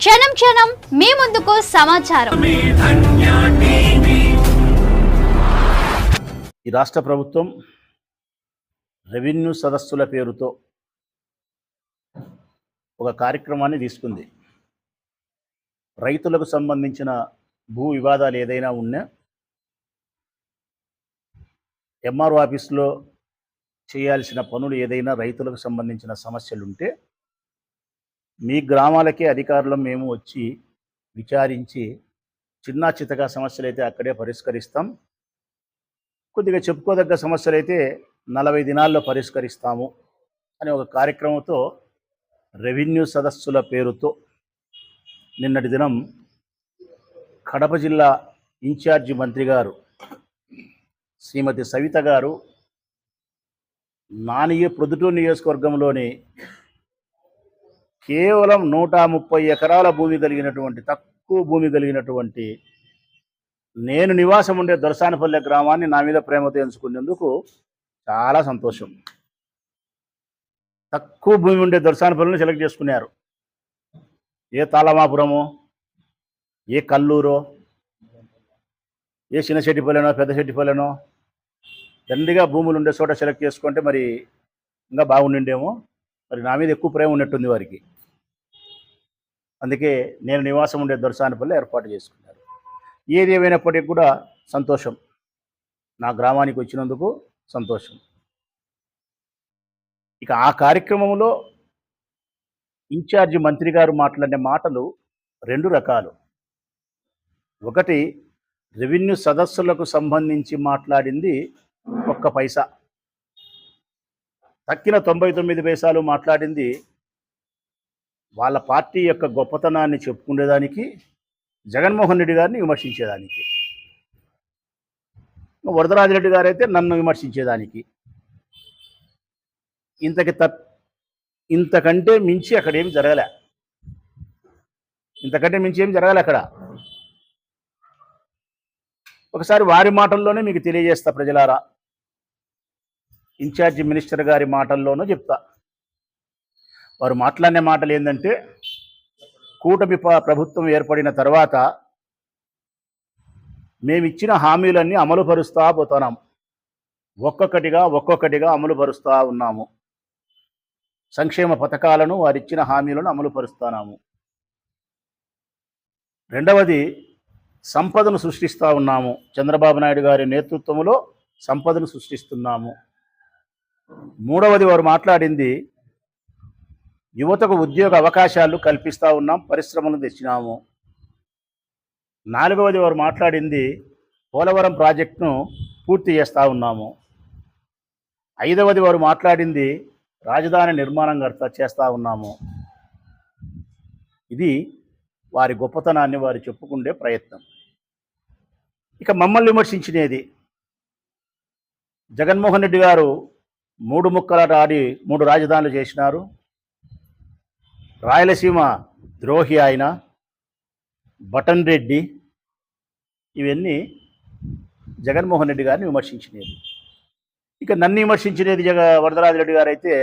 క్షణం క్షణం మీ ముందుకు సమాచారం. ఈ రాష్ట్ర ప్రభుత్వం రెవెన్యూ సదస్సుల పేరుతో ఒక కార్యక్రమాన్ని తీసుకుంది. రైతులకు సంబంధించిన భూ వివాదాలు ఏదైనా ఉన్నా ఎంఆర్ఓ ఆఫీస్లో చేయాల్సిన పనులు ఏదైనా రైతులకు సంబంధించిన సమస్యలుంటే మీ గ్రామాలకే అధికారులు మేము వచ్చి విచారించి చిన్న చితక సమస్యలు అయితే అక్కడే పరిష్కరిస్తాం. కొద్దిగా చెప్పుకోదగ్గ సమస్యలు అయితే నలభై దినాల్లో పరిష్కరిస్తాము అనే ఒక కార్యక్రమంతో రెవెన్యూ సదస్సుల పేరుతో నిన్నటి దినం కడప జిల్లా ఇన్ఛార్జి మంత్రి గారు శ్రీమతి సవిత గారు నానియ ప్రొద్దుటూరు నియోజకవర్గంలోని కేవలం నూట ముప్పై ఎకరాల భూమి కలిగినటువంటి తక్కువ భూమి కలిగినటువంటి నేను నివాసం ఉండే దొరసానపల్లె గ్రామాన్ని నా మీద ప్రేమతో ఎంచుకునేందుకు చాలా సంతోషం. తక్కువ భూమి ఉండే దొరసానపల్లిని సెలెక్ట్ చేసుకున్నారు. ఏ తాళమాపురమో ఏ కల్లూరో ఏ చిన్న చెట్టిపల్లెనో పెద్ద చెట్టిపల్లెనో దండిగా భూములు ఉండే చోట సెలెక్ట్ చేసుకుంటే మరి ఇంకా బాగుండిండేమో. మరి నా మీద ఎక్కువ ప్రేమ ఉన్నట్టుంది వారికి. అందుకే నేను నివాసం ఉండే దొరసానపల్లి ఏర్పాటు చేసుకున్నారు. ఏది ఏమైనప్పటికీ కూడా సంతోషం. నా గ్రామానికి వచ్చినందుకు సంతోషం. ఇక ఆ కార్యక్రమంలో ఇన్ఛార్జి మంత్రి గారు మాట్లాడే మాటలు రెండు రకాలు. ఒకటి రెవెన్యూ సదస్సులకు సంబంధించి మాట్లాడింది ఒక్క పైసా. తక్కిన తొంభై తొమ్మిది పైసలు మాట్లాడింది వాళ్ళ పార్టీ యొక్క గొప్పతనాన్ని చెప్పుకునేదానికి జగన్మోహన్ రెడ్డి గారిని విమర్శించేదానికి. వరదరాజిరెడ్డి గారు అయితే నన్ను విమర్శించేదానికి. ఇంతకి త ఇంతకంటే మించి అక్కడ ఏమి జరగలే. ఇంతకంటే మించి ఏమి జరగలే అక్కడ. ఒకసారి వారి మాటల్లోనే మీకు తెలియజేస్తా ప్రజలారా. ఇన్ఛార్జి మినిస్టర్ గారి మాటల్లోనూ చెప్తా. వారు మాట్లాడిన మాటలు ఏంటంటే కూటమి ప- ప్రభుత్వం ఏర్పడిన తర్వాత మేమిచ్చిన హామీలన్నీ అమలుపరుస్తూ పోతున్నాం. ఒక్కొక్కటిగా ఒక్కొక్కటిగా అమలుపరుస్తూ ఉన్నాము. సంక్షేమ పథకాలను వారిచ్చిన హామీలను అమలు పరుస్తున్నాము రెండవది సంపదను సృష్టిస్తూ ఉన్నాము. చంద్రబాబు నాయుడు గారి నేతృత్వంలో సంపదను సృష్టిస్తున్నాము. మూడవది వారు మాట్లాడింది యువతకు ఉద్యోగ అవకాశాలు కల్పిస్తూ ఉన్నాం పరిశ్రమలు తెచ్చినాము. నాలుగవది వారు మాట్లాడింది పోలవరం ప్రాజెక్టును పూర్తి చేస్తూ ఉన్నాము. ఐదవది వారు మాట్లాడింది రాజధాని నిర్మాణం కర్త చేస్తూ ఉన్నాము. ఇది వారి గొప్పతనాన్ని వారు చెప్పుకుండే ప్రయత్నం. ఇక మమ్మల్ని విమర్శించినది జగన్మోహన్ రెడ్డి గారు మూడు ముక్కలాట ఆడి మూడు రాజధానులు చేసినారు. రాయలసీమ ద్రోహి ఆయన బటన్ రెడ్డి ఇవన్నీ జగన్మోహన్ రెడ్డి గారిని విమర్శించినది ఇక నన్ను విమర్శించినది జగ వరదరాజరెడ్డి గారు అయితే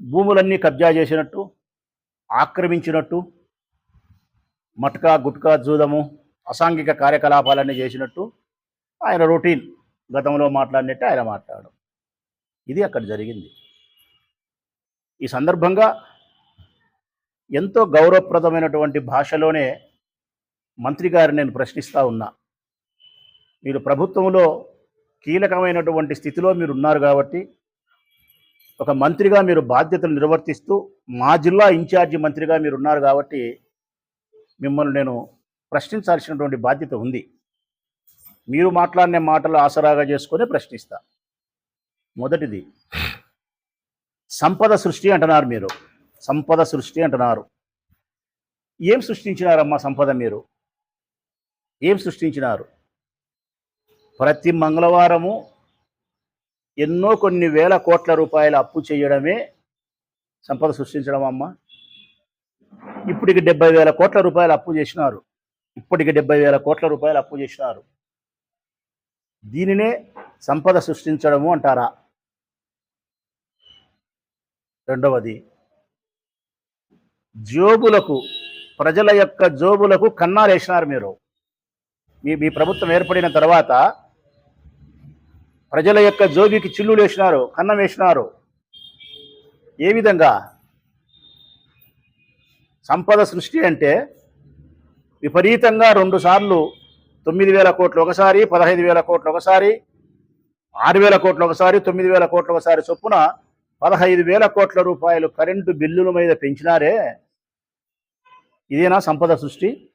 భూములన్నీ కబ్జా చేసినట్టు ఆక్రమించినట్టు మట్కా గుట్కా జూదము అసాంఘిక కార్యకలాపాలన్నీ చేసినట్టు ఆయన రొటీన్ గతంలో మాట్లాడినట్టు ఆయన మాట్లాడడం ఇది అక్కడ జరిగింది. ఈ సందర్భంగా ఎంతో గౌరవప్రదమైనటువంటి భాషలోనే మంత్రి గారిని నేను ప్రశ్నిస్తూ ఉన్నా. మీరు ప్రభుత్వంలో కీలకమైనటువంటి స్థితిలో మీరు ఉన్నారు కాబట్టి ఒక మంత్రిగా మీరు బాధ్యతలు నిర్వర్తిస్తూ మా జిల్లా ఇన్ఛార్జి మంత్రిగా మీరు ఉన్నారు కాబట్టి మిమ్మల్ని నేను ప్రశ్నించాల్సినటువంటి బాధ్యత ఉంది. మీరు మాట్లాడిన మాటలు ఆసరాగా చేసుకొని ప్రశ్నిస్తా. మొదటిది. సంపద సృష్టి అంటున్నారు మీరు. సంపద సృష్టి అంటున్నారు. ఏం సృష్టించినారమ్మా సంపద మీరు? ఏం సృష్టించినారు? ప్రతి మంగళవారము ఎన్నో కొన్ని వేల కోట్ల రూపాయల అప్పు చేయడమే సంపద సృష్టించడం అమ్మా. ఇప్పటికి డెబ్బై వేల కోట్ల రూపాయలు అప్పు చేసినారు. ఇప్పటికి డెబ్బై వేల కోట్ల రూపాయలు అప్పు చేసినారు. దీనినే సంపద సృష్టించడము అంటారా? రెండవది జోబులకు ప్రజల యొక్క జోబులకు కన్నాలు వేసినారు మీరు. మీ మీ ప్రభుత్వం ఏర్పడిన తర్వాత ప్రజల యొక్క జోబికి చిల్లులు వేసినారు కన్నం వేసినారు. ఏ విధంగా? సంపద సృష్టి అంటే విపరీతంగా రెండు సార్లు తొమ్మిది వేల కోట్లు ఒకసారి పదహైదు వేల కోట్లు ఒకసారి ఆరు వేల కోట్లు ఒకసారి తొమ్మిది వేల కోట్లు ఒకసారి చొప్పున పదహైదు వేల కోట్ల రూపాయలు కరెంటు బిల్లుల మీద పెంచినారే. ఇదేనా సంపద సృష్టి?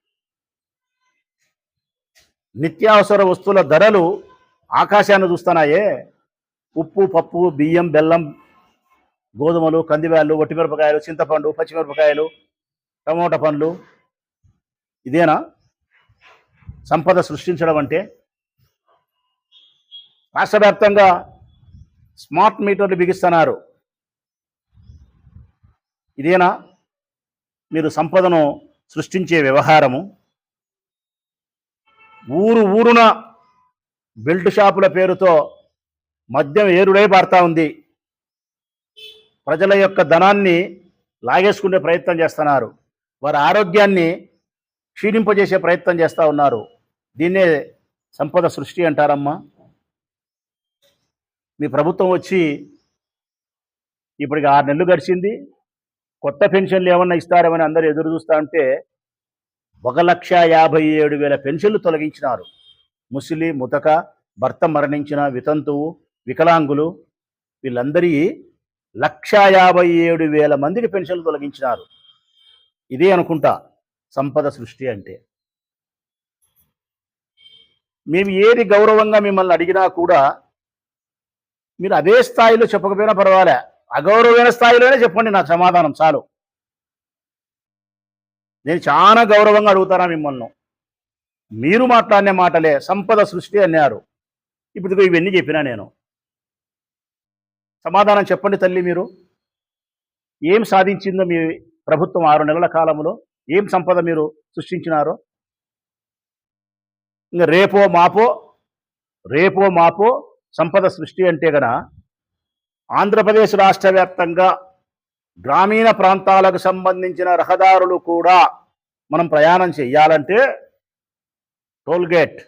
నిత్యావసర వస్తువుల ధరలు ఆకాశాన్ని చూస్తున్నాయే. ఉప్పు పప్పు బియ్యం బెల్లం గోధుమలు కందివేళ్ళు వట్టిమిరపకాయలు చింతపండు పచ్చిమిరపకాయలు టమోటా పండ్లు. ఇదేనా సంపద సృష్టించడం అంటే? రాష్ట్ర వ్యాప్తంగా స్మార్ట్ మీటర్లు బిగిస్తున్నారు. ఇదేనా? మీరు సంపదను సృష్టించే వ్యవహారము. ఊరు ఊరున బెల్ట్ షాపుల పేరుతో మద్యం ఏరుడై పారుతా ఉంది. ప్రజల యొక్క ధనాన్ని లాగేసుకునే ప్రయత్నం చేస్తున్నారు. వారి ఆరోగ్యాన్ని క్షీణింపజేసే ప్రయత్నం చేస్తూ ఉన్నారు. దీన్నే సంపద సృష్టి అంటారమ్మా. మీ ప్రభుత్వం వచ్చి ఇప్పటికి ఆరు నెలలు గడిచింది. కొత్త పెన్షన్లు ఏమన్నా ఇస్తారేమని అందరూ ఎదురు చూస్తా ఉంటే ఒక లక్ష యాభై ఏడు వేల పెన్షన్లు తొలగించినారు. ముసలి ముతక భర్త మరణించిన వితంతువు వికలాంగులు వీళ్ళందరి లక్ష యాభై ఏడు వేల మందికి పెన్షన్లు తొలగించినారు. ఇదే అనుకుంటా సంపద సృష్టి అంటే. మేము ఏది గౌరవంగా మిమ్మల్ని అడిగినా కూడా మీరు అదే స్థాయిలో చెప్పకపోయినా పర్వాలే. అగౌరవమైన స్థాయిలోనే చెప్పండి నా సమాధానం చాలు. నేను చాలా గౌరవంగా అడుగుతానా మిమ్మల్ని. మీరు మాట్లాడిన మాటలే సంపద సృష్టి అన్నారు. ఇప్పుడు ఇవన్నీ చెప్పినా నేను. సమాధానం చెప్పండి తల్లి మీరు. ఏం సాధించిందో మీ ప్రభుత్వం ఆరు నెలల కాలంలో? ఏం సంపద మీరు సృష్టించినారో? ఇంకా రేపో మాపో? రేపో మాపో సంపద సృష్టి అంటే గన ఆంధ్రప్రదేశ్ రాష్ట్ర వ్యాప్తంగా గ్రామీణ ప్రాంతాలకు సంబంధించిన రహదారులు కూడా మనం ప్రయాణం చేయాలంటే టోల్గేట్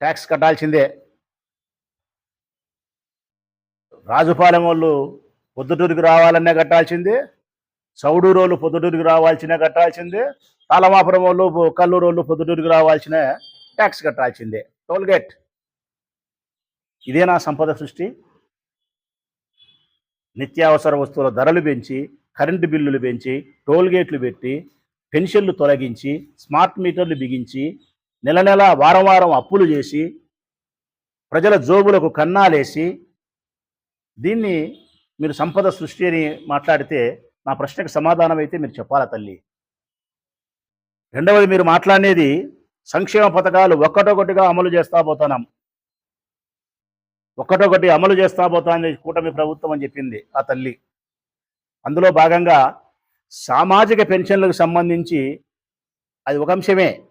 ట్యాక్స్ కట్టాల్సిందే. రాజుపాలెం వాళ్ళు పొద్దుటూరుకి రావాలనే కట్టాల్సిందే. చౌడూరు వాళ్ళు పొద్దుటూరుకి రావాల్సిన కట్టాల్సిందే. తాళమాపురం వాళ్ళు కల్లూరు వాళ్ళు పొద్దుటూరుకి రావాల్సిన ట్యాక్స్ కట్టాల్సిందే. టోల్గేట్. ఇదే నా సంపద సృష్టి. నిత్యావసర వస్తువుల ధరలు పెంచి కరెంటు బిల్లులు పెంచి టోల్ గేట్లు పెట్టి పెన్షన్లు తొలగించి స్మార్ట్ మీటర్లు బిగించి నెల నెల వారం వారం అప్పులు చేసి ప్రజల జోబులకు కన్నాలేసి దీన్ని మీరు సంపద సృష్టి అని మాట్లాడితే నా ప్రశ్నకు సమాధానం అయితే మీరు చెప్పాలా తల్లి? రెండవది మీరు మాట్లాడేది సంక్షేమ పథకాలు ఒక్కటొకటిగా అమలు చేస్తా పోతున్నాం. ఒకటొకటి అమలు చేస్తా పోతానని కూటమి ప్రభుత్వం అని చెప్పింది ఆ తల్లి. అందులో భాగంగా సామాజిక పెన్షన్లకు సంబంధించి అది ఒక అంశమే.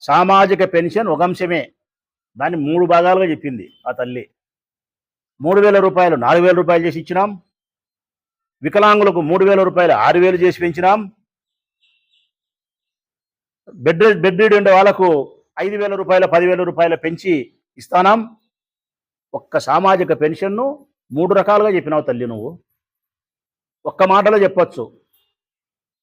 సామాజిక పెన్షన్ ఒక అంశమే. దాన్ని మూడు భాగాలుగా చెప్పింది ఆ తల్లి. మూడు వేల రూపాయలు నాలుగు వేల రూపాయలు చేసి ఇచ్చినాం. వికలాంగులకు మూడు వేల రూపాయలు ఆరు వేలు చేసి పెంచినాం. బెడ్ బెడ్ రీడ్ ఉండే వాళ్ళకు ఐదు వేల రూపాయల పదివేల రూపాయలు పెంచి ఇస్తానాం. ఒక్క సామాజిక పెన్షన్ను మూడు రకాలుగా చెప్పినావు తల్లి నువ్వు. ఒక్క మాటలో చెప్పొచ్చు.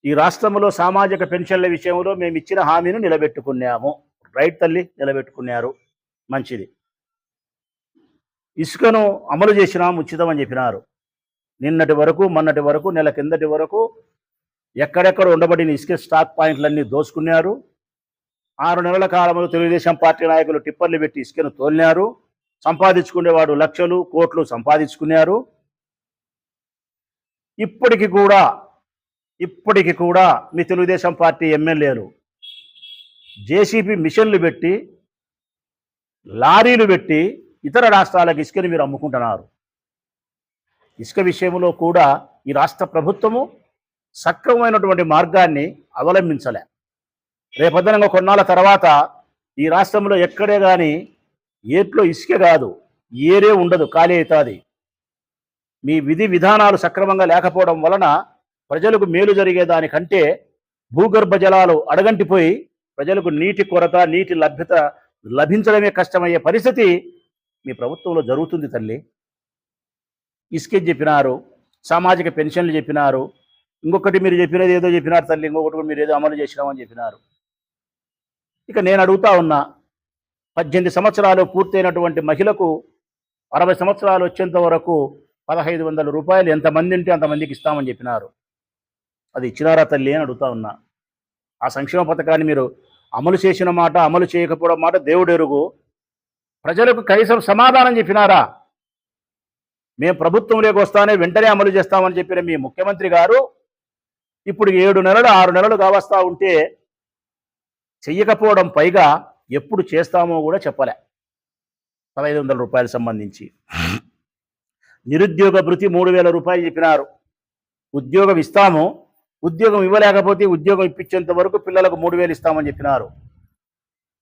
ఈ రాష్ట్రంలో సామాజిక పెన్షన్ల విషయంలో మేము ఇచ్చిన హామీని నిలబెట్టుకున్నాము. రైట్ తల్లి నిలబెట్టుకున్నారు. మంచిది. ఇసుకను అమలు చేసినాం అని చెప్పినారు. నిన్నటి వరకు మొన్నటి వరకు నెల కిందటి వరకు ఎక్కడెక్కడ ఉండబడిన ఇసుక స్టాక్ పాయింట్లన్నీ దోసుకున్నారు. ఆరు నెలల కాలంలో తెలుగుదేశం పార్టీ నాయకులు టిప్పర్లు పెట్టి ఇసుకను తోలినారు. సంపాదించుకునేవాడు లక్షలు కోట్లు సంపాదించుకున్నారు. ఇప్పటికి కూడా ఇప్పటికి కూడా మీ తెలుగుదేశం పార్టీ ఎమ్మెల్యేలు జేసీబీ మిషన్లు పెట్టి లారీలు పెట్టి ఇతర రాష్ట్రాలకు ఇసుకని మీరు అమ్ముకుంటున్నారు. ఇసుక విషయంలో కూడా ఈ రాష్ట్ర ప్రభుత్వము సక్రమమైనటువంటి మార్గాన్ని అవలంబించలే. రేపొద్దునంగా కొన్నాళ్ళ తర్వాత ఈ రాష్ట్రంలో ఎక్కడే కానీ ఏట్లో ఇసుక కాదు ఏరే ఉండదు ఖాళీ అవుతుంది. మీ విధి విధానాలు సక్రమంగా లేకపోవడం వలన ప్రజలకు మేలు జరిగేదానికంటే భూగర్భ జలాలు అడగంటిపోయి ప్రజలకు నీటి కొరత నీటి లభ్యత లభించడమే కష్టమయ్యే పరిస్థితి మీ ప్రభుత్వంలో జరుగుతుంది తల్లి. ఇసుకేజ్ చెప్పినారు? సామాజిక పెన్షన్లు చెప్పినారు. ఇంకొకటి మీరు చెప్పినది ఏదో చెప్పినారు తల్లి ఇంకొకటి మీరు ఏదో అమలు చేసినామని చెప్పినారు. ఇక నేను అడుగుతా ఉన్నా పద్దెనిమిది సంవత్సరాలు పూర్తయినటువంటి మహిళకు అరవై సంవత్సరాలు వచ్చేంత వరకు పదహైదు వందల రూపాయలు ఎంతమంది ఉంటే అంతమందికి ఇస్తామని చెప్పినారు. అది ఇచ్చినారా తల్లి అని అడుగుతా ఉన్నా. ఆ సంక్షేమ పథకాన్ని మీరు అమలు చేసిన మాట అమలు చేయకపోవడం మాట దేవుడు ఎరుగు. ప్రజలకు కనీసం సమాధానం చెప్పినారా? మేము ప్రభుత్వంలోకి వస్తానే వెంటనే అమలు చేస్తామని చెప్పిన మీ ముఖ్యమంత్రి గారు ఇప్పుడు ఏడు నెలలు ఆరు నెలలు కావస్తా ఉంటే చెయ్యకపోవడం పైగా ఎప్పుడు చేస్తామో కూడా చెప్పలే. పదహైదు వందల రూపాయలు సంబంధించి. నిరుద్యోగ భృతి మూడు వేల రూపాయలు చెప్పినారు. ఉద్యోగం ఇస్తాము. ఉద్యోగం ఇవ్వలేకపోతే ఉద్యోగం ఇప్పించేంత వరకు పిల్లలకు మూడు వేలు ఇస్తామని చెప్పినారు.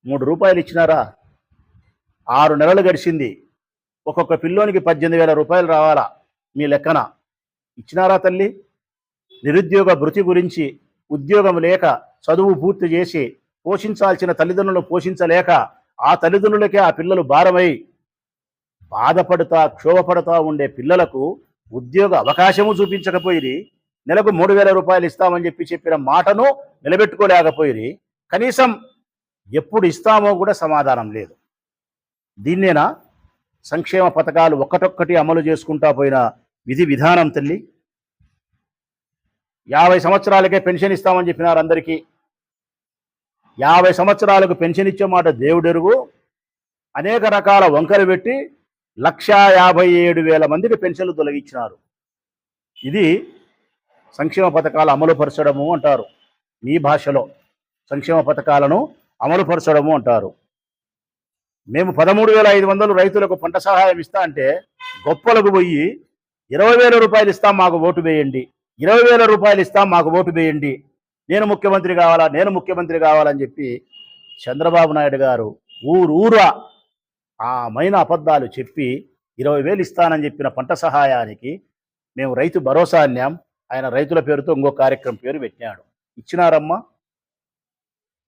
మూడు రూపాయలు ఇచ్చినారా? ఆరు నెలలు గడిచింది. ఒక్కొక్క పిల్లోనికి పద్దెనిమిది వేల రూపాయలు రావాలా? మీ లెక్కన. ఇచ్చినారా తల్లి? నిరుద్యోగ భృతి గురించి ఉద్యోగం లేక చదువు పూర్తి చేసి పోషించాల్సిన తల్లిదండ్రులను పోషించలేక ఆ తల్లిదండ్రులకే ఆ పిల్లలు భారమై బాధపడుతా క్షోభపడుతూ ఉండే పిల్లలకు ఉద్యోగ అవకాశము చూపించకపోయి నెలకు మూడు వేల రూపాయలు ఇస్తామని చెప్పి చెప్పిన మాటను నిలబెట్టుకోలేకపోయిరి కనీసం ఎప్పుడు ఇస్తామో కూడా సమాధానం లేదు. దీన్నేనా? సంక్షేమ పథకాలు ఒక్కటొక్కటి అమలు చేసుకుంటా పోయిన విధి విధానం తల్లి. యాభై సంవత్సరాలకే పెన్షన్ ఇస్తామని చెప్పినారు అందరికీ. యాభై సంవత్సరాలకు పెన్షన్ ఇచ్చే మాట దేవుడెరుగు. అనేక రకాల వంకలు పెట్టి లక్షా యాభై ఏడు వేల మందికి పెన్షన్లు తొలగించినారు. ఇది సంక్షేమ పథకాలు అమలుపరచడము అంటారు. మీ భాషలో సంక్షేమ పథకాలను అమలుపరచడము అంటారు. మేము పదమూడు వేల ఐదు వందలు రైతులకు పంట సహాయం ఇస్తా అంటే గొప్పలకు పోయి ఇరవై వేల రూపాయలు ఇస్తాం మాకు ఓటు వేయండి. ఇరవై వేల రూపాయలు ఇస్తాం మాకు ఓటు వేయండి. నేను ముఖ్యమంత్రి కావాలా నేను ముఖ్యమంత్రి కావాలని చెప్పి చంద్రబాబు నాయుడు గారు ఊరు ఊరా ఆ మైన అబద్ధాలు చెప్పి ఇరవై వేలు ఇస్తానని చెప్పిన పంట సహాయానికి మేము రైతు భరోసా అన్నాం. ఆయన రైతుల పేరుతో ఇంకో కార్యక్రమం పేరు పెట్టినాడు. ఇచ్చినారమ్మా?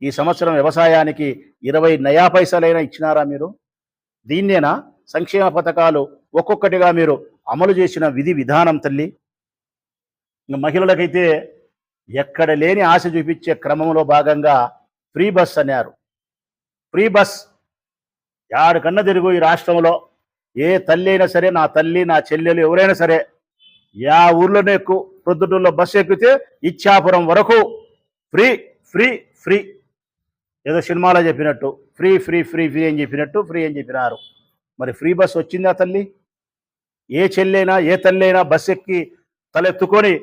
ఈ సంవత్సరం వ్యవసాయానికి ఇరవై నయా పైసలైనా ఇచ్చినారా మీరు? దీన్నేనా? సంక్షేమ పథకాలు ఒక్కొక్కటిగా మీరు అమలు చేసిన విధి విధానం తల్లి. మహిళలకైతే ఎక్కడ లేని ఆశ చూపించే క్రమంలో భాగంగా ఫ్రీ బస్ అన్నారు. ఫ్రీ బస్ యాడికన్నా తిరుగు ఈ రాష్ట్రంలో. ఏ తల్లి అయినా సరే నా తల్లి నా చెల్లెలు ఎవరైనా సరే యా ఊర్లోనే ఎక్కువ ప్రొద్దుటూరులో బస్సు ఎక్కితే ఇచ్చాపురం వరకు ఫ్రీ ఫ్రీ ఫ్రీ. ఏదో సినిమాలో చెప్పినట్టు ఫ్రీ ఫ్రీ ఫ్రీ ఫ్రీ అని చెప్పినట్టు ఫ్రీ అని చెప్పినారు. మరి ఫ్రీ బస్ వచ్చిందా తల్లి? ఏ చెల్లైనా ఏ తల్లి అయినా బస్సు ఎక్కి తలెత్తుకొని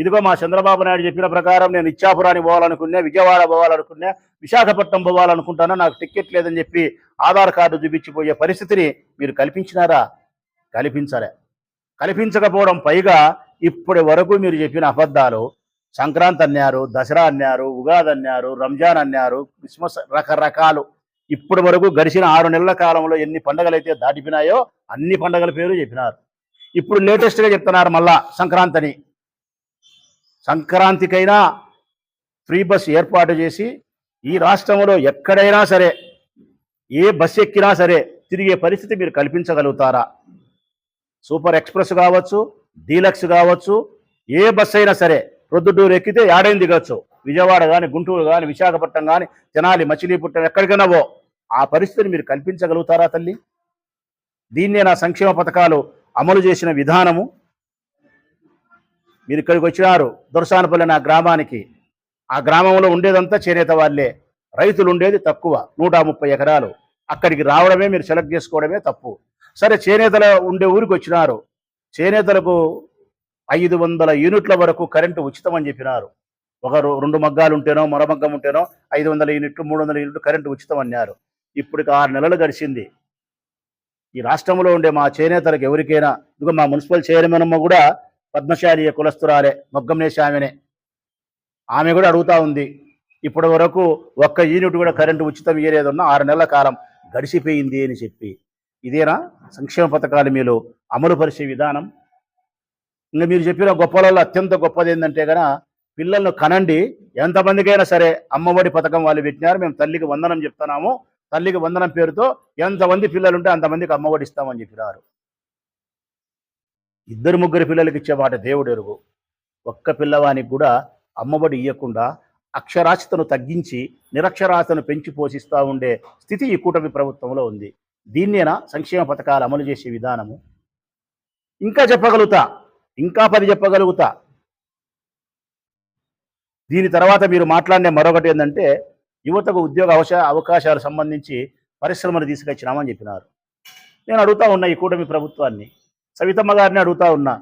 ఇదిగో మా చంద్రబాబు నాయుడు చెప్పిన ప్రకారం నేను ఇచ్చాపురానికి పోవాలనుకున్నా విజయవాడ పోవాలనుకున్నా విశాఖపట్నం పోవాలనుకుంటానా నాకు టికెట్ లేదని చెప్పి ఆధార్ కార్డు చూపించిపోయే పరిస్థితిని మీరు కల్పించినారా? కల్పించలే. కల్పించకపోవడం పైగా ఇప్పటి వరకు మీరు చెప్పిన అబద్ధాలు సంక్రాంతి అన్నారు దసరా అన్నారు ఉగాది అన్నారు రంజాన్ అన్నారు క్రిస్మస్ రకరకాలు. ఇప్పటి వరకు గడిచిన ఆరు నెలల కాలంలో ఎన్ని పండుగలు అయితే దాటిపోయినాయో అన్ని పండుగల పేరు చెప్పినారు. ఇప్పుడు లేటెస్ట్గా చెప్తున్నారు మళ్ళా సంక్రాంతిని. సంక్రాంతికైనా ఫ్రీ బస్ ఏర్పాటు చేసి ఈ రాష్ట్రంలో ఎక్కడైనా సరే ఏ బస్ ఎక్కినా సరే తిరిగే పరిస్థితి మీరు కల్పించగలుగుతారా? సూపర్ ఎక్స్ప్రెస్ కావచ్చు డీలక్స్ కావచ్చు ఏ బస్ అయినా సరే ప్రొద్దుటూరు ఎక్కితే యాడైన దిగొచ్చు విజయవాడ కానీ గుంటూరు కానీ విశాఖపట్నం కానీ తెనాలి మచిలీపట్నం ఎక్కడికైనా పో. ఆ పరిస్థితిని మీరు కల్పించగలుగుతారా తల్లి? దీన్నే నా సంక్షేమ పథకాలు అమలు చేసిన విధానము. మీరు ఇక్కడికి వచ్చినారు దొరసానపల్లి నా గ్రామానికి. ఆ గ్రామంలో ఉండేదంతా చేనేత వాళ్ళే. రైతులు ఉండేది తక్కువ నూట ముప్పై ఎకరాలు. అక్కడికి రావడమే మీరు సెలెక్ట్ చేసుకోవడమే తప్పు. సరే చేనేతల ఉండే ఊరికి వచ్చినారు. చేనేతలకు ఐదు వందల యూనిట్ల వరకు కరెంటు ఉచితం అని చెప్పినారు. ఒక రెండు మగ్గాలు ఉంటేనో మరో మగ్గం ఉంటేనో ఐదు వందల యూనిట్లు మూడు వందల యూనిట్లు కరెంటు ఉచితం అన్నారు. ఇప్పటికి ఆరు నెలలు గడిచింది. ఈ రాష్ట్రంలో ఉండే మా చేనేతలకు ఎవరికైనా ఇదిగో మా మున్సిపల్ చైర్మన్ అమ్మ కూడా పద్మశాలి కులస్తురాలే మొగ్గం ఆమెనే ఆమె కూడా అడుగుతా ఉంది ఇప్పటి వరకు ఒక్క యూనిట్ కూడా కరెంటు ఉచితం ఇయ్యలేదన్నా ఆరు నెలల కాలం గడిచిపోయింది అని చెప్పి. ఇదేనా? సంక్షేమ పథకాలు మీరు అమలుపరిచే విధానం? ఇంకా మీరు చెప్పిన గొప్పలలో అత్యంత గొప్పది ఏంటంటే గన పిల్లలను కనండి ఎంతమందికైనా సరే అమ్మఒడి పథకం వాళ్ళు పెట్టినారు మేము తల్లికి వందనం చెప్తున్నాము తల్లికి వందనం పేరుతో ఎంతమంది పిల్లలు ఉంటే అంతమందికి అమ్మఒడి ఇస్తామని చెప్పినారు. ఇద్దరు ముగ్గురు పిల్లలకి ఇచ్చేమాట దేవుడు ఎరుగు. ఒక్క పిల్లవానికి కూడా అమ్మఒడి ఇవ్వకుండా అక్షరాస్యతను తగ్గించి నిరక్షరాస్యతను పెంచి పోషిస్తూ ఉండే స్థితి ఈ కూటమి ప్రభుత్వంలో ఉంది. దీన్నేనా సంక్షేమ పథకాలు అమలు చేసే విధానము? ఇంకా చెప్పగలుగుతా. ఇంకా పది చెప్పగలుగుతా. దీని తర్వాత మీరు మాట్లాడిన మరొకటి ఏంటంటే యువతకు ఉద్యోగ అవశ అవకాశాలు సంబంధించి పరిశ్రమలు తీసుకొచ్చినామని చెప్పినారు. నేను అడుగుతా ఉన్నా ఈ కూటమి ప్రభుత్వాన్ని. సవితమ్మ గారిని అడుగుతా ఉన్నా.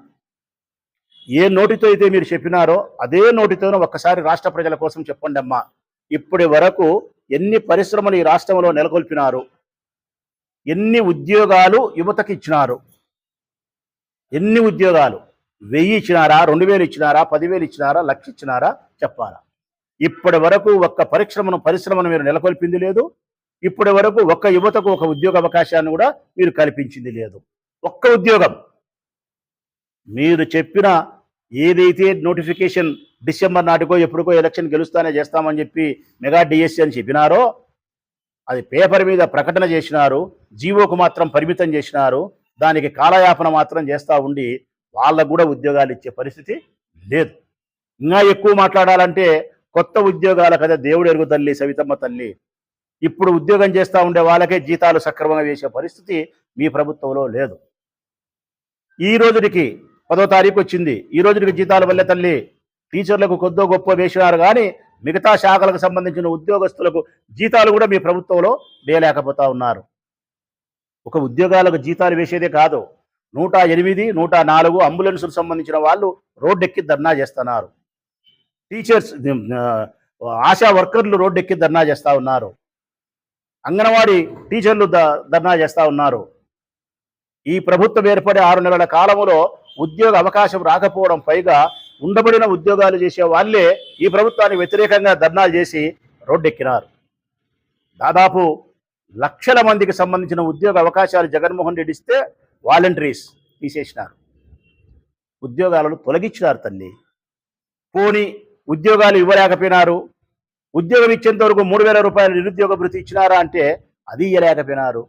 ఏ నోటితో అయితే మీరు చెప్పినారో అదే నోటితోనూ ఒక్కసారి రాష్ట్ర ప్రజల కోసం చెప్పండి అమ్మా. ఇప్పటి వరకు ఎన్ని పరిశ్రమలు ఈ రాష్ట్రంలో నెలకొల్పినారు? ఎన్ని ఉద్యోగాలు యువతకి ఇచ్చినారు? ఎన్ని ఉద్యోగాలు? వెయ్యి ఇచ్చినారా? రెండు వేలు ఇచ్చినారా? పదివేలు ఇచ్చినారా? లక్ష ఇచ్చినారా? చెప్పాలా? ఇప్పటి వరకు ఒక్క పరిశ్రమను పరిశ్రమను మీరు నెలకొల్పింది లేదు. ఇప్పటి వరకు ఒక్క యువతకు ఒక ఉద్యోగ అవకాశాన్ని కూడా మీరు కల్పించింది లేదు. ఒక్క ఉద్యోగం. మీరు చెప్పిన ఏదైతే నోటిఫికేషన్ డిసెంబర్ నాటికో ఎప్పుడుకో ఎలక్షన్ గెలుస్తానే చేస్తామని చెప్పి మెగా డిఎస్సి అని చెప్పినారో అది పేపర్ మీద ప్రకటన చేసినారు జీవోకు మాత్రం పరిమితం చేసినారు దానికి కాలయాపన మాత్రం చేస్తూ ఉండి వాళ్ళకు కూడా ఉద్యోగాలు ఇచ్చే పరిస్థితి లేదు. ఇంకా ఎక్కువ మాట్లాడాలంటే కొత్త ఉద్యోగాల కదా దేవుడు ఎరుగు తల్లి సవితమ్మ తల్లి. ఇప్పుడు ఉద్యోగం చేస్తూ ఉండే వాళ్ళకే జీతాలు సక్రమంగా వేసే పరిస్థితి మీ ప్రభుత్వంలో లేదు. ఈ రోజుకి పదో తారీఖు వచ్చింది. ఈ రోజుకి జీతాలు వల్లే తల్లి. టీచర్లకు కొద్దో గొప్ప వేసినారు కానీ మిగతా శాఖలకు సంబంధించిన ఉద్యోగస్తులకు జీతాలు కూడా మీ ప్రభుత్వంలో వేయలేకపోతా ఉన్నారు. ఒక ఉద్యోగాలకు జీతాలు వేసేదే కాదు. నూట ఎనిమిది నూట నాలుగు అంబులెన్సులకు సంబంధించిన వాళ్ళు రోడ్డెక్కి ధర్నా చేస్తున్నారు. టీచర్స్ ఆశా వర్కర్లు రోడ్డెక్కి ధర్నా చేస్తూ ఉన్నారు. అంగన్వాడీ టీచర్లు ద- ధర్నా చేస్తూ ఉన్నారు. ఈ ప్రభుత్వం ఏర్పడే ఆరు నెలల కాలంలో ఉద్యోగ అవకాశం రాకపోవడం పైగా ఉండబడిన ఉద్యోగాలు చేసే వాళ్ళే ఈ ప్రభుత్వానికి వ్యతిరేకంగా ధర్నాలు చేసి రోడ్డెక్కినారు. దాదాపు లక్షల మందికి సంబంధించిన ఉద్యోగ అవకాశాలు జగన్మోహన్ రెడ్డి ఇస్తే వాలంటీర్స్ తీసేసినారు. ఉద్యోగాలను తొలగించినారు తల్లి. పోని ఉద్యోగాలు ఇవ్వలేకపోయినారు. ఉద్యోగం ఇచ్చేంత వరకు మూడు వేల రూపాయలు నిరుద్యోగ భృతి ఇచ్చినారా అంటే అది ఇవ్వలేకపోయినారు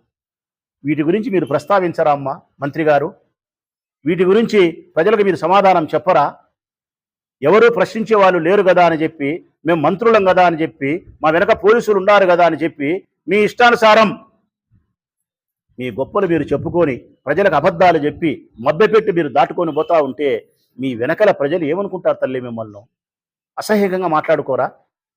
వీటి గురించి మీరు ప్రస్తావించరా అమ్మా మంత్రి గారు? వీటి గురించి ప్రజలకు మీరు సమాధానం చెప్పరా? ఎవరు ప్రశ్నించే వాళ్ళు లేరు కదా అని చెప్పి మేము మంత్రులం కదా అని చెప్పి మా వెనక పోలీసులు ఉన్నారు కదా అని చెప్పి మీ ఇష్టానుసారం మీ గొప్పలు మీరు చెప్పుకొని ప్రజలకు అబద్ధాలు చెప్పి మభ్యపెట్టి మీరు దాటుకొని పోతా ఉంటే మీ వెనకల ప్రజలు ఏమనుకుంటారు తల్లి మిమ్మల్ని? అసహ్యంగా మాట్లాడుకోరా?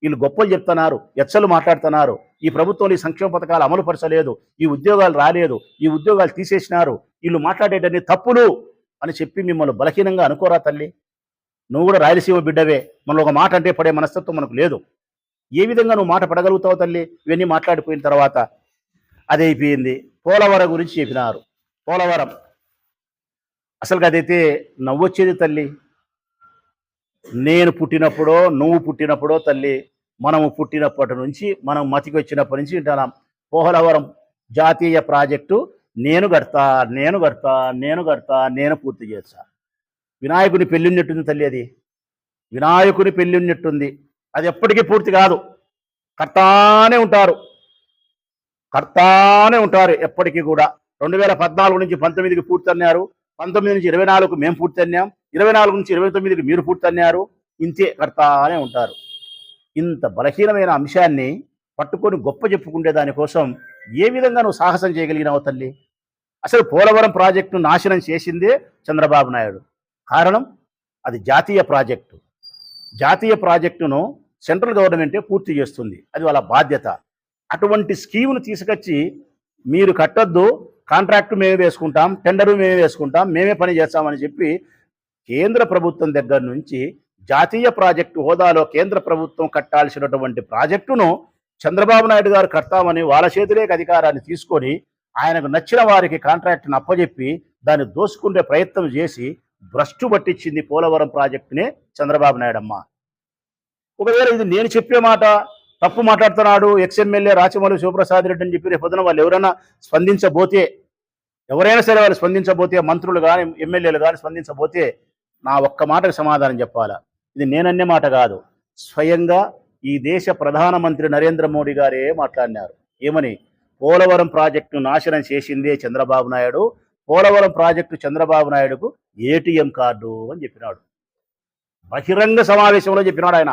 వీళ్ళు గొప్పలు చెప్తున్నారు ఎచ్చలు మాట్లాడుతున్నారు ఈ ప్రభుత్వం ఈ సంక్షేమ పథకాలు అమలు పరచలేదు ఈ ఉద్యోగాలు రాలేదు ఈ ఉద్యోగాలు తీసేసినారు వీళ్ళు మాట్లాడేటన్ని తప్పులు అని చెప్పి మిమ్మల్ని బలహీనంగా అనుకోరా తల్లి. నువ్వు కూడా రాయలసీమ బిడ్డవే. మనం ఒక మాట అంటే పడే మనస్తత్వం మనకు లేదు. ఏ విధంగా నువ్వు మాట పడగలుగుతావు తల్లి? ఇవన్నీ మాట్లాడిపోయిన తర్వాత అది అయిపోయింది. పోలవరం గురించి చెప్పినారు. పోలవరం. అసలు అదైతే నవ్వొచ్చేది తల్లి. నేను పుట్టినప్పుడో నువ్వు పుట్టినప్పుడో తల్లి మనము పుట్టినప్పటి నుంచి మనం మతికి వచ్చినప్పటి నుంచి వింటున్నాం. పోలవరం జాతీయ ప్రాజెక్టు నేను కడతా నేను కడతా నేను కడతా నేను పూర్తి చేస్తా. వినాయకుని పెళ్ళిన్నట్టుంది తల్లి అది. వినాయకుని పెళ్ళిన్నట్టుంది. అది ఎప్పటికీ పూర్తి కాదు. కర్తానే ఉంటారు. కడతానే ఉంటారు ఎప్పటికీ కూడా. రెండు వేల పద్నాలుగు నుంచి పంతొమ్మిదికి పూర్తి అన్నారు. పంతొమ్మిది నుంచి ఇరవై నాలుగు మేము పూర్తి అన్నాం. ఇరవై నాలుగు నుంచి ఇరవై తొమ్మిదికి మీరు పూర్తి అన్నారు. ఇంతే కడతానే ఉంటారు. ఇంత బలహీనమైన అంశాన్ని పట్టుకొని గొప్ప చెప్పుకుంటే దానికోసం ఏ విధంగా నువ్వు సాహసం చేయగలిగినావు తల్లి? అసలు పోలవరం ప్రాజెక్టును నాశనం చేసిందే చంద్రబాబు నాయుడు. కారణం? అది జాతీయ ప్రాజెక్టు. జాతీయ ప్రాజెక్టును సెంట్రల్ గవర్నమెంటే పూర్తి చేస్తుంది. అది వాళ్ళ బాధ్యత. అటువంటి స్కీమును తీసుకొచ్చి మీరు కట్టొద్దు కాంట్రాక్టు మేమే వేసుకుంటాం టెండరు మేమే వేసుకుంటాం మేమే పని చేస్తామని చెప్పి కేంద్ర ప్రభుత్వం దగ్గర నుంచి జాతీయ ప్రాజెక్టు హోదాలో కేంద్ర ప్రభుత్వం కట్టాల్సినటువంటి ప్రాజెక్టును చంద్రబాబు నాయుడు గారు కడతామని వాళ్ళ చేతిలోకి అధికారాన్ని తీసుకొని ఆయనకు నచ్చిన వారికి కాంట్రాక్ట్ను అప్పజెప్పి దాన్ని దోసుకుంటే ప్రయత్నం చేసి భ్రష్టు పట్టించింది పోలవరం ప్రాజెక్టునే చంద్రబాబు నాయుడు అమ్మ ఒకవేళ ఇది నేను చెప్పే మాట తప్పు మాట్లాడుతున్నాడు ఎక్స్ఎమ్మెల్యే రాచమౌళి శివప్రసాద్ రెడ్డి అని చెప్పి రేపు పొద్దున వాళ్ళు ఎవరైనా స్పందించబోతే ఎవరైనా సరే వాళ్ళు స్పందించబోతే మంత్రులు కానీ ఎమ్మెల్యేలు కానీ స్పందించబోతే నా ఒక్క మాటకు సమాధానం చెప్పాలా? ఇది నేనన్నే మాట కాదు. స్వయంగా ఈ దేశ ప్రధానమంత్రి నరేంద్ర మోడీ గారే మాట్లాడినారు. ఏమని? పోలవరం ప్రాజెక్టును నాశనం చేసిందే చంద్రబాబు నాయుడు. పోలవరం ప్రాజెక్టు చంద్రబాబు నాయుడుకు ఏటీఎం కార్డు అని చెప్పినాడు. బహిరంగ సమావేశంలో చెప్పినాడు ఆయన.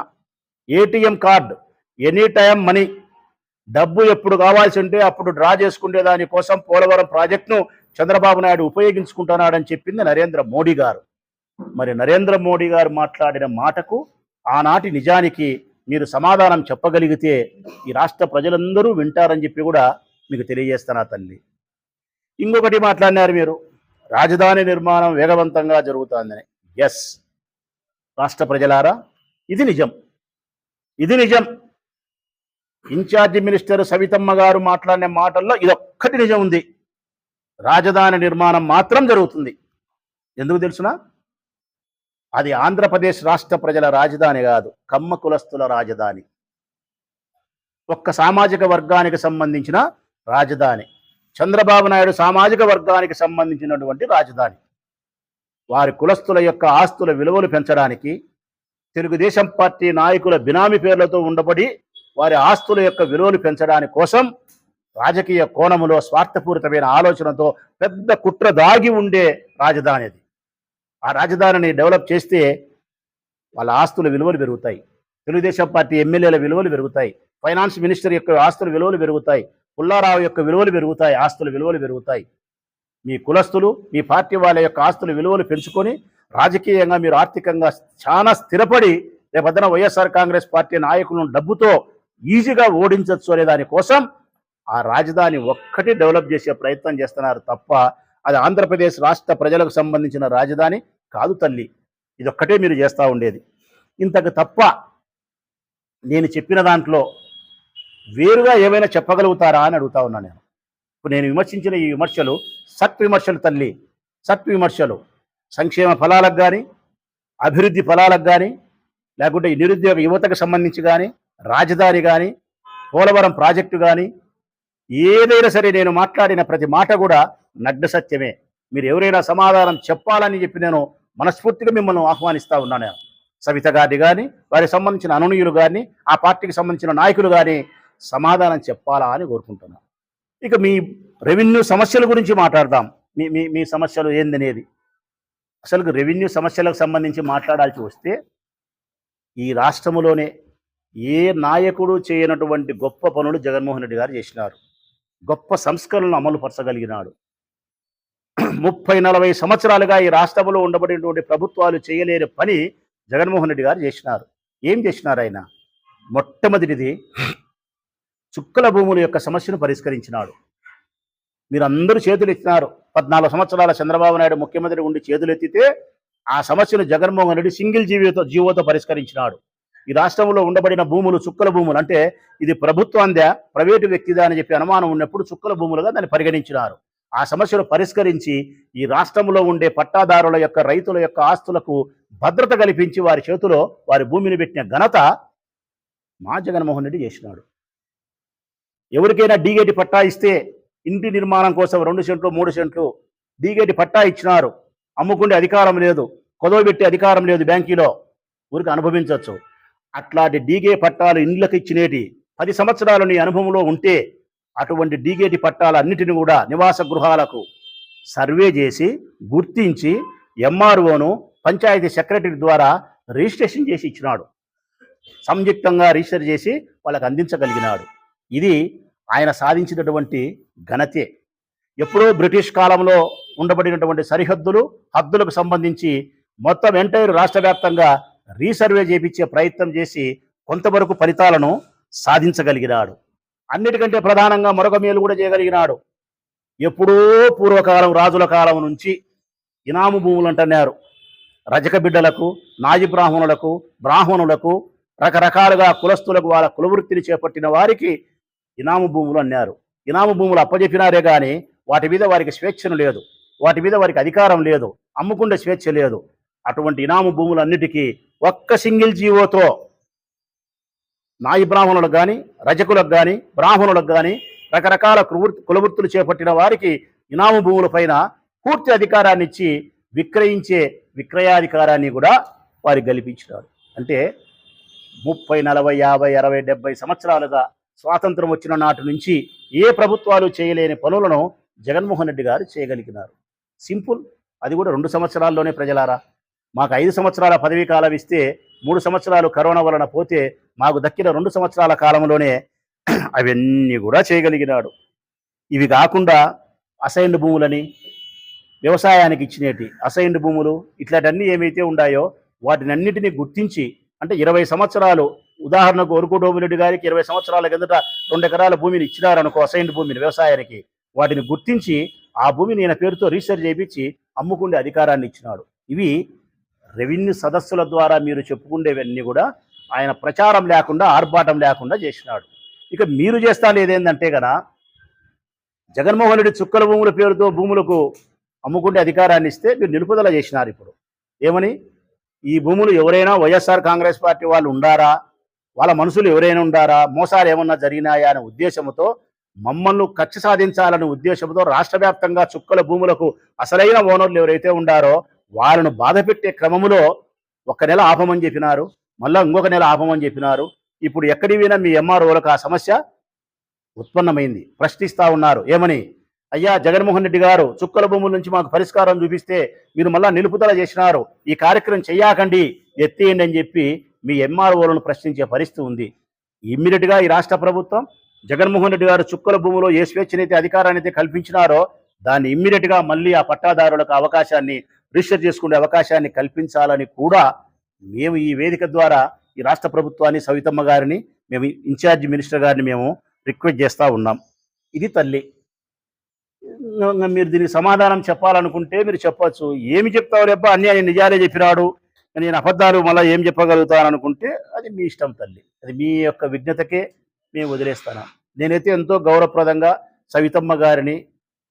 ATM card any time money డబ్బు ఎప్పుడు కావాల్సి ఉంటే అప్పుడు డ్రా చేసుకునే దానికోసం పోలవరం ప్రాజెక్టును చంద్రబాబు నాయుడు ఉపయోగించుకుంటున్నాడని చెప్పింది నరేంద్ర మోడీ గారు. మరి నరేంద్ర మోడీ గారు మాట్లాడిన మాటకు ఆనాటి నిజానికి మీరు సమాధానం చెప్పగలిగితే ఈ రాష్ట్ర ప్రజలందరూ వింటారని చెప్పి కూడా మీకు తెలియజేస్తాను తల్లి? ఇంకొకటి మాట్లాడినారు మీరు. రాజధాని నిర్మాణం వేగవంతంగా జరుగుతోందని. ఎస్ రాష్ట్ర ప్రజలారా ఇది నిజం. ఇది నిజం. ఇన్ఛార్జి మినిస్టర్ సవితమ్మ గారు మాట్లాడిన మాటల్లో ఇదొక్కటి నిజం ఉంది. రాజధాని నిర్మాణం మాత్రం జరుగుతుంది. ఎందుకు తెలుసునా? అది ఆంధ్రప్రదేశ్ రాష్ట్ర ప్రజల రాజధాని కాదు కమ్మ కులస్తుల రాజధాని. ఒక్క సామాజిక వర్గానికి సంబంధించిన రాజధాని. చంద్రబాబు నాయుడు సామాజిక వర్గానికి సంబంధించినటువంటి రాజధాని. వారి కులస్తుల యొక్క ఆస్తుల విలువలు పెంచడానికి తెలుగుదేశం పార్టీ నాయకుల బినామీ పేర్లతో ఉండబడి వారి ఆస్తుల యొక్క విలువలు పెంచడాని కోసం రాజకీయ కోణములో స్వార్థపూరితమైన ఆలోచనతో పెద్ద కుట్ర దాగి ఉండే రాజధాని అది. ఆ రాజధానిని డెవలప్ చేస్తే వాళ్ళ ఆస్తుల విలువలు పెరుగుతాయి. తెలుగుదేశం పార్టీ ఎమ్మెల్యేల విలువలు పెరుగుతాయి. ఫైనాన్స్ మినిస్టర్ యొక్క ఆస్తుల విలువలు పెరుగుతాయి. పుల్లారావు యొక్క విలువలు పెరుగుతాయి. ఆస్తుల విలువలు పెరుగుతాయి. మీ కులస్తులు మీ పార్టీ వాళ్ళ యొక్క ఆస్తుల విలువలు పెంచుకొని రాజకీయంగా మీరు ఆర్థికంగా చాలా స్థిరపడి రేపొద్దున వైఎస్ఆర్ కాంగ్రెస్ పార్టీ నాయకులను డబ్బుతో ఈజీగా ఓడించవచ్చు అనే దానికోసం ఆ రాజధాని ఒక్కటి డెవలప్ చేసే ప్రయత్నం చేస్తున్నారు తప్ప అది ఆంధ్రప్రదేశ్ రాష్ట్ర ప్రజలకు సంబంధించిన రాజధాని కాదు తల్లి. ఇదొక్కటే మీరు చేస్తూ ఉండేది. ఇంతకు తప్ప నేను చెప్పిన దాంట్లో వేరుగా ఏమైనా చెప్పగలుగుతారా అని అడుగుతా ఉన్నాను నేను. ఇప్పుడు నేను విమర్శించిన ఈ విమర్శలు సత్ విమర్శలు తల్లి. సత్ విమర్శలు. సంక్షేమ ఫలాలకు కానీ అభివృద్ధి ఫలాలకు కానీ లేకుంటే ఈ నిరుద్యోగ యువతకు సంబంధించి కానీ రాజధాని కానీ పోలవరం ప్రాజెక్టు కానీ ఏదైనా సరే నేను మాట్లాడిన ప్రతి మాట కూడా నగ్న సత్యమే. మీరు ఎవరైనా సమాధానం చెప్పాలని చెప్పి నేను మనస్ఫూర్తిగా మిమ్మల్ని ఆహ్వానిస్తా ఉన్నాను. నేను సవిత గారిని కానీ వారికి సంబంధించిన అనునీయులు కానీ ఆ పార్టీకి సంబంధించిన నాయకులు కానీ సమాధానం చెప్పాలా అని కోరుకుంటున్నాను. ఇక మీ రెవెన్యూ సమస్యల గురించి మాట్లాడదాం. మీ మీ మీ సమస్యలు ఏందనేది. అసలు రెవెన్యూ సమస్యలకు సంబంధించి మాట్లాడాల్సి వస్తే ఈ రాష్ట్రములోనే ఏ నాయకుడు చేయనటువంటి గొప్ప పనులు జగన్మోహన్ రెడ్డి గారు చేసినారు. గొప్ప సంస్కరణలను అమలు పరచగలిగినాడు. ముప్పై నలభై సంవత్సరాలుగా ఈ రాష్ట్రంలో ఉండబడినటువంటి ప్రభుత్వాలు చేయలేని పని జగన్మోహన్ రెడ్డి గారు చేసినారు. ఏం చేసినారు ఆయన? మొట్టమొదటిది చుక్కల భూముల యొక్క సమస్యను పరిష్కరించినాడు. మీరు అందరూ చేతులు ఎత్తినారు. పద్నాలుగు సంవత్సరాల చంద్రబాబు నాయుడు ముఖ్యమంత్రి ఉండి చేతులు ఎత్తితే ఆ సమస్యను జగన్మోహన్ రెడ్డి సింగిల్ జీవితో జీవోతో పరిష్కరించినాడు. ఈ రాష్ట్రంలో ఉండబడిన భూములు చుక్కల భూములు అంటే ఇది ప్రభుత్వందా ప్రైవేటు వ్యక్తిదా అని చెప్పి అనుమానం ఉన్నప్పుడు చుక్కల భూములుగా దాన్ని పరిగణించినారు. ఆ సమస్యను పరిష్కరించి ఈ రాష్ట్రంలో ఉండే పట్టాదారుల యొక్క రైతుల యొక్క ఆస్తులకు భద్రత కల్పించి వారి చేతిలో వారి భూమిని పెట్టిన ఘనత మా జగన్మోహన్ రెడ్డి చేసినాడు. ఎవరికైనా డీగేటి పట్టా ఇస్తే ఇంటి నిర్మాణం కోసం రెండు సెంట్లు మూడు సెంట్లు డీగేటి పట్టా ఇచ్చినారు. అమ్ముకుండే అధికారం లేదు. కొదవ పెట్టే అధికారం లేదు బ్యాంకీలో. ఊరికి అనుభవించవచ్చు అట్లాంటి డీగే పట్టాలు ఇండ్లకు ఇచ్చినేటి పది సంవత్సరాలు నీ అనుభవంలో ఉంటే అటువంటి డీగేటి పట్టాలన్నిటిని కూడా నివాస గృహాలకు సర్వే చేసి గుర్తించి ఎంఆర్ఓను పంచాయతీ సెక్రటరీ ద్వారా రిజిస్ట్రేషన్ చేసి ఇచ్చినాడు. సంయుక్తంగా రిజిస్టర్ చేసి వాళ్ళకు అందించగలిగినాడు. ఇది ఆయన సాధించినటువంటి ఘనతే. ఎప్పుడో బ్రిటిష్ కాలంలో ఉండబడినటువంటి సరిహద్దులు హద్దులకు సంబంధించి మొత్తం ఎంటైర్ రాష్ట్ర వ్యాప్తంగా రీసర్వే చేపించే ప్రయత్నం చేసి కొంతవరకు ఫలితాలను సాధించగలిగినాడు. అన్నిటికంటే ప్రధానంగా మరొక మేలు కూడా చేయగలిగినాడు. ఎప్పుడో పూర్వకాలం రాజుల కాలం నుంచి ఇనాము భూములు అంటున్నారు. రజక బిడ్డలకు నాజి బ్రాహ్మణులకు బ్రాహ్మణులకు రకరకాలుగా కులస్తులకు వాళ్ళ కులవృత్తిని చేపట్టిన వారికి ఇనాము భూములు అన్నారు. ఇనాము భూములు అప్పజెప్పినారే కానీ వాటి మీద వారికి స్వేచ్ఛను లేదు. వాటి మీద వారికి అధికారం లేదు. అమ్ముకుండే స్వేచ్ఛ లేదు. అటువంటి ఇనాము భూములన్నిటికీ ఒక్క సింగిల్ జీవోతో నాయి బ్రాహ్మణులకు కానీ రజకులకు కానీ బ్రాహ్మణులకు కానీ రకరకాల కులవృత్తి కులవృత్తులు చేపట్టిన వారికి ఇనాము భూములపైన పూర్తి అధికారాన్ని ఇచ్చి విక్రయించే విక్రయాధికారాన్ని కూడా వారికి కల్పించినాడు అంటే ముప్పై నలభై యాభై అరవై డెబ్బై సంవత్సరాలుగా స్వాతంత్రం వచ్చిన నాటి నుంచి ఏ ప్రభుత్వాలు చేయలేని పనులను జగన్మోహన్ రెడ్డి గారు చేయగలిగినారు. సింపుల్. అది కూడా రెండు సంవత్సరాల్లోనే ప్రజలారా. మాకు ఐదు సంవత్సరాల పదవీ కాలం ఇస్తే మూడు సంవత్సరాలు కరోనా వలన పోతే మాకు దక్కిన రెండు సంవత్సరాల కాలంలోనే అవన్నీ కూడా చేయగలిగినాడు. ఇవి కాకుండా అసైన్డ్ భూములని వ్యవసాయానికి ఇచ్చినటి అసైన్డ్ భూములు ఇట్లాంటివన్నీ ఏమైతే ఉన్నాయో వాటిని అన్నిటినీ గుర్తించి అంటే ఇరవై సంవత్సరాలు ఉదాహరణకు ఒరుకుడోమిరెడ్డి గారికి ఇరవై సంవత్సరాల కిందట రెండు ఎకరాల భూమిని ఇచ్చినారనుకో అసైన్డ్ భూమిని వ్యవసాయానికి. వాటిని గుర్తించి ఆ భూమిని ఈయన పేరుతో రీసెర్చ్ చేయించి అమ్ముకుండే అధికారాన్ని ఇచ్చినాడు. ఇవి రెవెన్యూ సదస్సుల ద్వారా మీరు చెప్పుకుండేవన్నీ కూడా ఆయన ప్రచారం లేకుండా ఆర్భాటం లేకుండా చేసినాడు. ఇక మీరు చేస్తాను లేదేందంటే కదా జగన్మోహన్ రెడ్డి చుక్కల భూముల పేరుతో భూములకు అమ్ముకుంటే అధికారాన్ని ఇస్తే మీరు నిలుపుదల చేసినారు ఇప్పుడు. ఏమని? ఈ భూములు ఎవరైనా వైఎస్ఆర్ కాంగ్రెస్ పార్టీ వాళ్ళు ఉండారా? వాళ్ళ మనుషులు ఎవరైనా ఉండారా? మోసాలు ఏమన్నా జరిగినాయా అనే ఉద్దేశంతో మమ్మల్ని కక్ష సాధించాలనే ఉద్దేశంతో రాష్ట్ర వ్యాప్తంగా చుక్కల భూములకు అసలైన ఓనర్లు ఎవరైతే ఉండారో వాళ్ళను బాధ పెట్టే క్రమములో ఒక నెల ఆపమని చెప్పినారు మళ్ళీ ఇంకొక నెల ఆపమని చెప్పినారు. ఇప్పుడు ఎక్కడి పోయినా మీ ఎంఆర్ఓలకు ఆ సమస్య ఉత్పన్నమైంది ప్రశ్నిస్తూ ఉన్నారు. ఏమని? అయ్యా జగన్మోహన్ రెడ్డి గారు చుక్కల భూముల నుంచి మాకు పరిష్కారం చూపిస్తే మీరు మళ్ళా నిలుపుదల చేసినారు. ఈ కార్యక్రమం చెయ్యాకండి ఎత్తేయండి అని చెప్పి మీ ఎంఆర్ఓలను ప్రశ్నించే పరిస్థితి ఉంది. ఇమ్మీడియట్గా ఈ రాష్ట్ర ప్రభుత్వం జగన్మోహన్ రెడ్డి గారు చుక్కల భూమిలో ఏ స్వేచ్ఛనైతే అధికారాన్ని అయితే కల్పించినారో దాన్ని ఇమ్మీడియట్గా మళ్ళీ ఆ పట్టాదారులకు అవకాశాన్ని రిజిస్టర్ చేసుకునే అవకాశాన్ని కల్పించాలని కూడా మేము ఈ వేదిక ద్వారా ఈ రాష్ట్ర ప్రభుత్వాన్ని సవితమ్మ గారిని మేము ఇన్ఛార్జ్ మినిస్టర్ గారిని మేము రిక్వెస్ట్ చేస్తూ ఉన్నాం. ఇది తల్లి. మీరు దీనికి సమాధానం చెప్పాలనుకుంటే మీరు చెప్పచ్చు. ఏమి చెప్తావు రేపా అన్ని నిజాలే చెప్పినాడు. నేను అబద్ధాలు మళ్ళీ ఏం చెప్పగలుగుతాననుకుంటే అది మీ ఇష్టం తల్లి. అది మీ యొక్క విజ్ఞతకే మేము వదిలేస్తాను. నేనైతే ఎంతో గౌరవప్రదంగా సవితమ్మ గారిని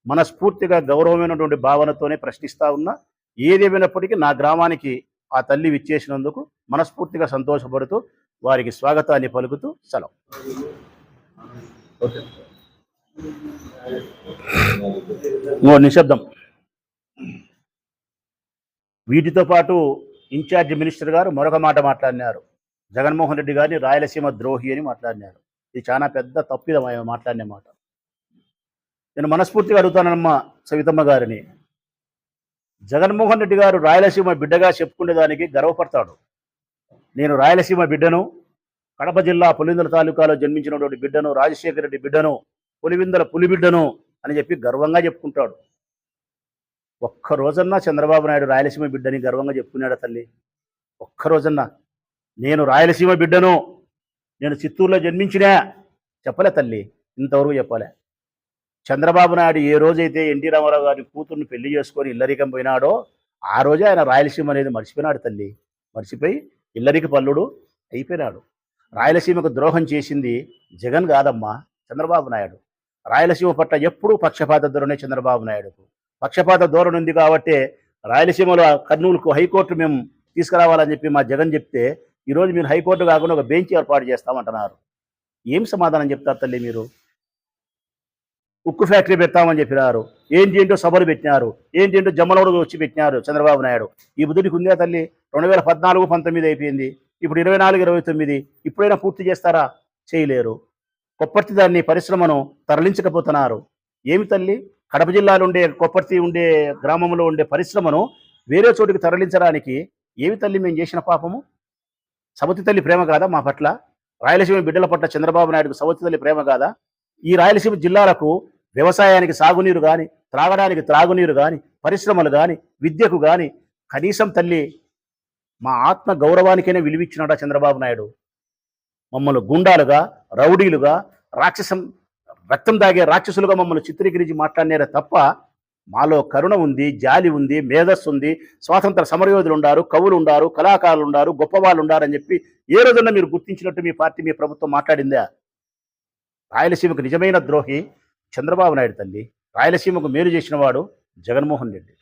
మనస్ఫూర్తిగా గౌరవమైనటువంటి భావనతోనే ప్రశ్నిస్తా ఉన్నా. ఏదేమైనప్పటికీ నా గ్రామానికి ఆ తల్లి విచ్చేసినందుకు మనస్ఫూర్తిగా సంతోషపడుతూ వారికి స్వాగతాన్ని పలుకుతూ సెలవు. ఓకే. ఓ నిశ్శబ్దం. వీటితో పాటు ఇన్ఛార్జ్ మినిస్టర్ గారు మరొక మాట మాట్లాడినారు. జగన్మోహన్ రెడ్డి గారిని రాయలసీమ ద్రోహి అని మాట్లాడినారు. ఇది చాలా పెద్ద తప్పిదం ఆయన మాట్లాడిన మాట. నేను మనస్ఫూర్తిగా అడుగుతానమ్మా సవితమ్మ గారిని. జగన్మోహన్ రెడ్డి గారు రాయలసీమ బిడ్డగా చెప్పుకునేదానికి గర్వపడతాడు. నేను రాయలసీమ బిడ్డను కడప జిల్లా పులివెందుల తాలూకాలో జన్మించినటువంటి బిడ్డను రాజశేఖర రెడ్డి బిడ్డను పులివిందల పులిబిడ్డను అని చెప్పి గర్వంగా చెప్పుకుంటాడు. ఒక్క రోజన్నా చంద్రబాబు నాయుడు రాయలసీమ బిడ్డని గర్వంగా చెప్పుకున్నాడా తల్లి? ఒక్క రోజన్నా. నేను రాయలసీమ బిడ్డను నేను చిత్తూరులో జన్మించినా చెప్పలే తల్లి ఇంతవరకు చెప్పలే. చంద్రబాబు నాయుడు ఏ రోజైతే ఎన్టీ రామారావు గారి కూతుర్ని పెళ్ళి చేసుకొని ఇల్లరికం పోయినాడో ఆ రోజే ఆయన రాయలసీమ అనేది మర్చిపోయినాడు తల్లి. మర్చిపోయి ఇల్లరిక పల్లుడు అయిపోయినాడు. రాయలసీమకు ద్రోహం చేసింది జగన్ కాదమ్మా చంద్రబాబు నాయుడు. రాయలసీమ పట్ల ఎప్పుడూ పక్షపాత ధోరణి చంద్రబాబు నాయుడుకు. పక్షపాత ధోరణి ఉంది కాబట్టి రాయలసీమలో కర్నూలుకు హైకోర్టు మేము తీసుకురావాలని చెప్పి మా జగన్ చెప్తే ఈరోజు మీరు హైకోర్టు కాకుండా ఒక బెంచ్ ఏర్పాటు చేస్తామంటున్నారు. ఏం సమాధానం చెప్తారు తల్లి మీరు? ఉక్కు ఫ్యాక్టరీ పెడతామని చెప్పినారు. ఏంటేంటో సభలు పెట్టినారు. ఏంటేంటో ఏంటో జమ్మలోడు వచ్చి పెట్టినారు చంద్రబాబు నాయుడు. ఈ బుద్ధుడికి ఉందా తల్లి రెండు వేల పద్నాలుగు పంతొమ్మిది అయిపోయింది. ఇప్పుడు ఇరవై నాలుగు ఇరవై తొమ్మిది ఇప్పుడైనా పూర్తి చేస్తారా? చేయలేరు. కొప్పర్తి దాన్ని పరిశ్రమను తరలించకపోతున్నారు. ఏమి తల్లి? కడప జిల్లాలో ఉండే కొప్పర్తి ఉండే గ్రామంలో ఉండే పరిశ్రమను వేరే చోటికి తరలించడానికి ఏమి తల్లి మేము చేసిన పాపము? సవతి తల్లి ప్రేమ కాదా మా పట్ల? రాయలసీమ బిడ్డల పట్ల చంద్రబాబు నాయుడుకు సవతి తల్లి ప్రేమ కాదా? ఈ రాయలసీమ జిల్లాలకు వ్యవసాయానికి సాగునీరు కానీ త్రాగడానికి త్రాగునీరు కానీ పరిశ్రమలు కానీ విద్యకు కానీ కనీసం తల్లి మా ఆత్మ గౌరవానికైనా విలువిచ్చినాడా చంద్రబాబు నాయుడు? మమ్మల్ని గుండాలుగా రౌడీలుగా రాక్షసం రక్తం దాగే రాక్షసులుగా మమ్మల్ని చిత్రీకరించి మాట్లాడినారే తప్ప మాలో కరుణ ఉంది జాలి ఉంది మేధస్సు ఉంది స్వాతంత్ర సమరయోధులు ఉండారు కవులు ఉండారు కళాకారులు ఉండారు గొప్పవాళ్ళు ఉండారని చెప్పి ఏ రోజున మీరు గుర్తించినట్టు మీ పార్టీ మీ ప్రభుత్వం మాట్లాడిందా? రాయలసీమకు నిజమైన ద్రోహి చంద్రబాబు నాయుడు తల్లి రాయలసీమకు మేలు చేసిన వాడు జగన్మోహన్ రెడ్డి.